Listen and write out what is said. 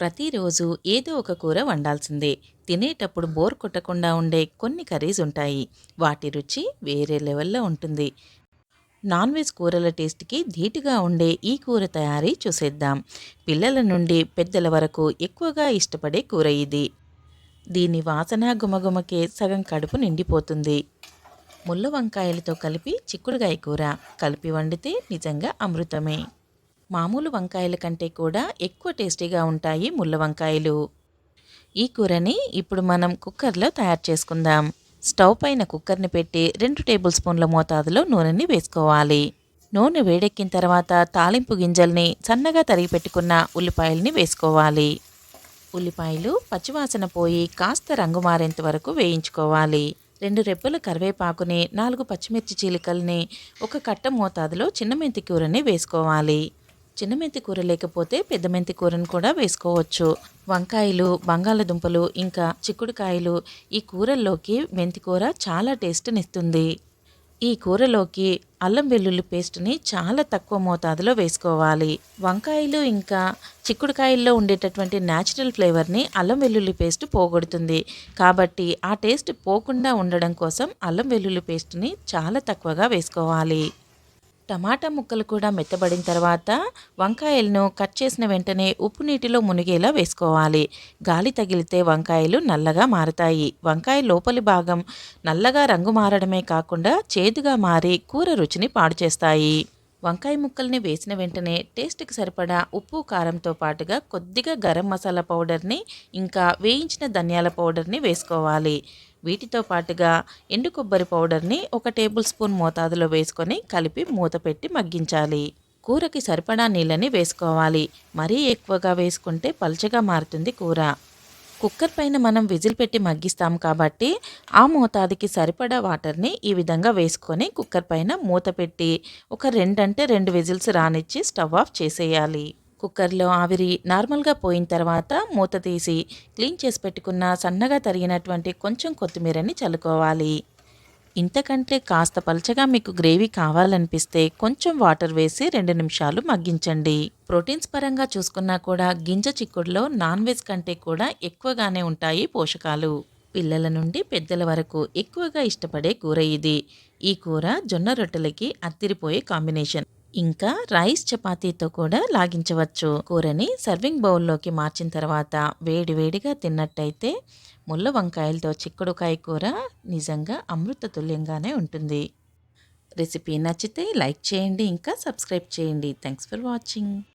ప్రతిరోజు ఏదో ఒక కూర వండాల్సిందే. తినేటప్పుడు బోర్ కొట్టకుండా ఉండే కొన్ని కర్రీస్ ఉంటాయి. వాటి రుచి వేరే లెవెల్లో ఉంటుంది. నాన్ వెజ్ కూరల టేస్ట్కి ధీటుగా ఉండే ఈ కూర తయారీ చూసేద్దాం. పిల్లల నుండి పెద్దల వరకు ఎక్కువగా ఇష్టపడే కూర ఇది. దీని వాసన గుమగుమకే సగం కడుపు నిండిపోతుంది. ముళ్ళ వంకాయలతో కలిపి చిక్కుడుగాయ కూర. కలిపి వండితే నిజంగా అమృతమే. మామూలు వంకాయల కంటే కూడా ఎక్కువ టేస్టీగా ఉంటాయి ముళ్ళ వంకాయలు. ఈ కూరని ఇప్పుడు మనం కుక్కర్లో తయారు చేసుకుందాం. స్టవ్ పైన కుక్కర్ని పెట్టి రెండు టేబుల్ స్పూన్ల మోతాదులో నూనెని వేసుకోవాలి. నూనె వేడెక్కిన తర్వాత తాలింపు గింజల్ని సన్నగా తరిగి పెట్టుకున్న ఉల్లిపాయల్ని వేసుకోవాలి. ఉల్లిపాయలు పచ్చివాసన పోయి కాస్త రంగు మారేంత వరకు వేయించుకోవాలి. రెండు రెబ్బల కరివేపాకుని నాలుగు పచ్చిమిర్చి చీలికల్ని ఒక కట్ట మోతాదులో చిన్న మెంతి కూరని వేసుకోవాలి. చిన్న మెంతి కూర లేకపోతే పెద్ద మెంతి కూరను కూడా వేసుకోవచ్చు. వంకాయలు బంగాళదుంపలు ఇంకా చిక్కుడుకాయలు ఈ కూరల్లోకి మెంతి కూర చాలా టేస్ట్నిస్తుంది ఈ కూరలోకి అల్లం వెల్లుల్లి పేస్ట్ని చాలా తక్కువ మోతాదులో వేసుకోవాలి. వంకాయలు ఇంకా చిక్కుడుకాయల్లో ఉండేటటువంటి న్యాచురల్ ఫ్లేవర్ని అల్లం వెల్లుల్లి పేస్ట్ పోగొడుతుంది. కాబట్టి ఆ టేస్ట్ పోకుండా ఉండడం కోసం అల్లం వెల్లుల్లి పేస్ట్ని చాలా తక్కువగా వేసుకోవాలి. టమాటా ముక్కలు కూడా మెత్తబడిన తర్వాత వంకాయలను కట్ చేసిన వెంటనే ఉప్పు నీటిలో మునిగేలా వేసుకోవాలి. గాలి తగిలితే వంకాయలు నల్లగా మారతాయి. వంకాయ లోపలి భాగం నల్లగా రంగు మారడమే కాకుండా చేదుగా మారి కూర రుచిని పాడు చేస్తాయి. వంకాయ ముక్కల్ని వేసిన వెంటనే టేస్ట్కి సరిపడా ఉప్పు కారంతో పాటుగా కొద్దిగా గరం మసాలా పౌడర్ని ఇంకా వేయించిన ధనియాల పౌడర్ని వేసుకోవాలి. వీటితో పాటుగా ఎండు కొబ్బరి పౌడర్ని ఒక టేబుల్ స్పూన్ మోతాదులో వేసుకొని కలిపి మూత పెట్టి మగ్గించాలి. కూరకి సరిపడా నీళ్ళని వేసుకోవాలి. మరీ ఎక్కువగా వేసుకుంటే పలుచగా మారుతుంది కూర. కుక్కర్ పైన మనం విజిల్ పెట్టి మగ్గిస్తాం కాబట్టి ఆ మోతాదుకి సరిపడా వాటర్ని ఈ విధంగా వేసుకొని కుక్కర్ పైన మూత పెట్టి ఒక రెండంటే రెండు విజిల్స్ రానిచ్చి స్టవ్ ఆఫ్ చేసేయాలి. కుక్కర్లో ఆవిరి నార్మల్గా పోయిన తర్వాత మూత తీసి క్లీన్ చేసి పెట్టుకున్న సన్నగా తరిగినటువంటి కొంచెం కొత్తిమీరని చల్లుకోవాలి. ఇంతకంటే కాస్త పలచగా మీకు గ్రేవీ కావాలనిపిస్తే కొంచెం వాటర్ వేసి రెండు నిమిషాలు మగ్గించండి. ప్రోటీన్స్ పరంగా చూసుకున్నా కూడా గింజ చిక్కుడులో నాన్ వెజ్ కంటే కూడా ఎక్కువగానే ఉంటాయి పోషకాలు. పిల్లల నుండి పెద్దల వరకు ఎక్కువగా ఇష్టపడే కూర ఇది. ఈ కూర జొన్న రొట్టెలకి అత్తిరిపోయే కాంబినేషన్. ఇంకా రైస్ చపాతీతో కూడా లాగించవచ్చు. కూరని సర్వింగ్ బౌల్లోకి మార్చిన తర్వాత వేడి వేడిగా తిన్నట్టయితే ముళ్ళ వంకాయలతో చిక్కుడుకాయ కూర నిజంగా అమృత తుల్యంగానే ఉంటుంది. రెసిపీ నచ్చితే లైక్ చేయండి ఇంకా సబ్స్క్రైబ్ చేయండి. Thanks for watching.